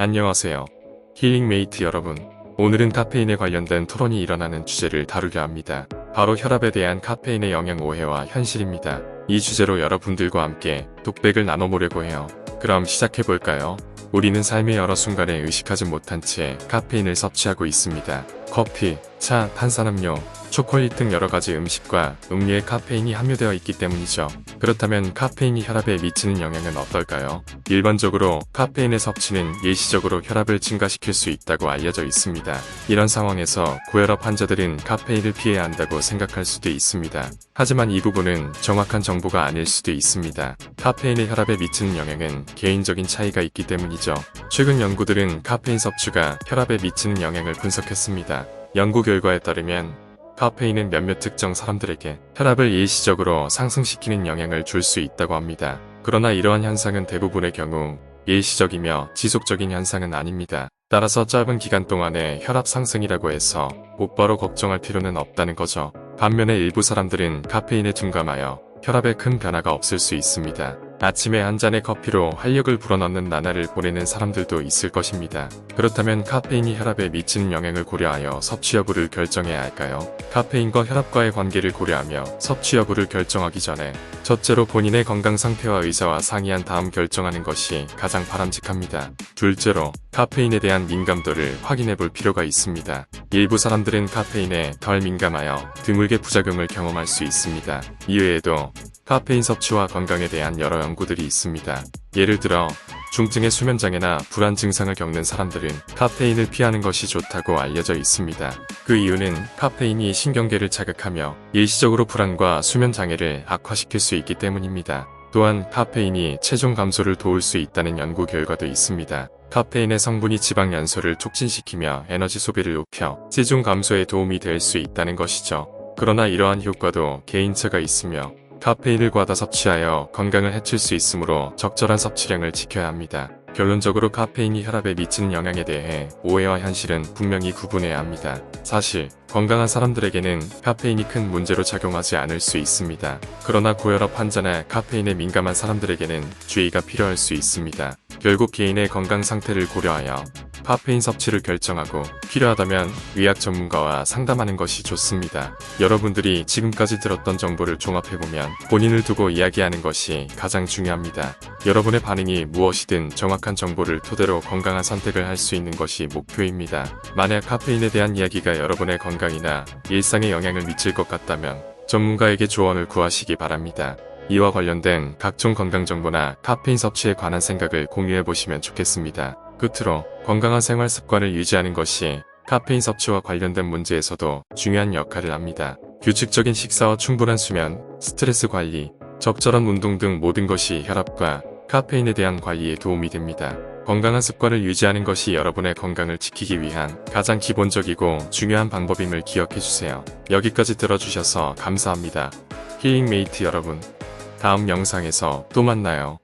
안녕하세요. 힐링메이트 여러분. 오늘은 카페인에 관련된 토론이 일어나는 주제를 다루려 합니다. 바로 혈압에 대한 카페인의 영향 오해와 현실입니다. 이 주제로 여러분들과 함께 독백을 나눠보려고 해요. 그럼 시작해볼까요? 우리는 삶의 여러 순간에 의식하지 못한 채 카페인을 섭취하고 있습니다. 커피, 차, 탄산음료, 초콜릿 등 여러 가지 음식과 음료에 카페인이 함유되어 있기 때문이죠. 그렇다면 카페인이 혈압에 미치는 영향은 어떨까요? 일반적으로 카페인의 섭취는 일시적으로 혈압을 증가시킬 수 있다고 알려져 있습니다. 이런 상황에서 고혈압 환자들은 카페인을 피해야 한다고 생각할 수도 있습니다. 하지만 이 부분은 정확한 정보가 아닐 수도 있습니다. 카페인의 혈압에 미치는 영향은 개인적인 차이가 있기 때문이죠. 최근 연구들은 카페인 섭취가 혈압에 미치는 영향을 분석했습니다. 연구 결과에 따르면 카페인은 몇몇 특정 사람들에게 혈압을 일시적으로 상승시키는 영향을 줄 수 있다고 합니다. 그러나 이러한 현상은 대부분의 경우 일시적이며 지속적인 현상은 아닙니다. 따라서 짧은 기간 동안의 혈압 상승이라고 해서 곧바로 걱정할 필요는 없다는 거죠. 반면에 일부 사람들은 카페인에 둔감하여 혈압에 큰 변화가 없을 수 있습니다. 아침에 한 잔의 커피로 활력을 불어넣는 나날을 보내는 사람들도 있을 것입니다. 그렇다면 카페인이 혈압에 미치는 영향을 고려하여 섭취 여부를 결정해야 할까요? 카페인과 혈압과의 관계를 고려하며 섭취 여부를 결정하기 전에 첫째로 본인의 건강 상태와 의사와 상의한 다음 결정하는 것이 가장 바람직합니다. 둘째로 카페인에 대한 민감도를 확인해 볼 필요가 있습니다. 일부 사람들은 카페인에 덜 민감하여 드물게 부작용을 경험할 수 있습니다. 이외에도 카페인 섭취와 건강에 대한 여러 연구들이 있습니다. 예를 들어 중증의 수면장애나 불안 증상을 겪는 사람들은 카페인을 피하는 것이 좋다고 알려져 있습니다. 그 이유는 카페인이 신경계를 자극하며 일시적으로 불안과 수면장애를 악화시킬 수 있기 때문입니다. 또한 카페인이 체중 감소를 도울 수 있다는 연구 결과도 있습니다. 카페인의 성분이 지방 연소를 촉진시키며 에너지 소비를 높여 체중 감소에 도움이 될 수 있다는 것이죠. 그러나 이러한 효과도 개인차가 있으며 카페인을 과다 섭취하여 건강을 해칠 수 있으므로 적절한 섭취량을 지켜야 합니다. 결론적으로 카페인이 혈압에 미치는 영향에 대해 오해와 현실은 분명히 구분해야 합니다. 사실 건강한 사람들에게는 카페인이 큰 문제로 작용하지 않을 수 있습니다. 그러나 고혈압 환자나 카페인에 민감한 사람들에게는 주의가 필요할 수 있습니다. 결국 개인의 건강 상태를 고려하여 카페인 섭취를 결정하고 필요하다면 의학 전문가와 상담하는 것이 좋습니다. 여러분들이 지금까지 들었던 정보를 종합해보면 본인을 두고 이야기하는 것이 가장 중요합니다. 여러분의 반응이 무엇이든 정확한 정보를 토대로 건강한 선택을 할 수 있는 것이 목표입니다. 만약 카페인에 대한 이야기가 여러분의 건강이나 일상에 영향을 미칠 것 같다면 전문가에게 조언을 구하시기 바랍니다. 이와 관련된 각종 건강 정보나 카페인 섭취에 관한 생각을 공유해 보시면 좋겠습니다. 끝으로 건강한 생활 습관을 유지하는 것이 카페인 섭취와 관련된 문제에서도 중요한 역할을 합니다. 규칙적인 식사와 충분한 수면, 스트레스 관리, 적절한 운동 등 모든 것이 혈압과 카페인에 대한 관리에 도움이 됩니다. 건강한 습관을 유지하는 것이 여러분의 건강을 지키기 위한 가장 기본적이고 중요한 방법임을 기억해 주세요. 여기까지 들어주셔서 감사합니다. 힐링메이트 여러분. 다음 영상에서 또 만나요.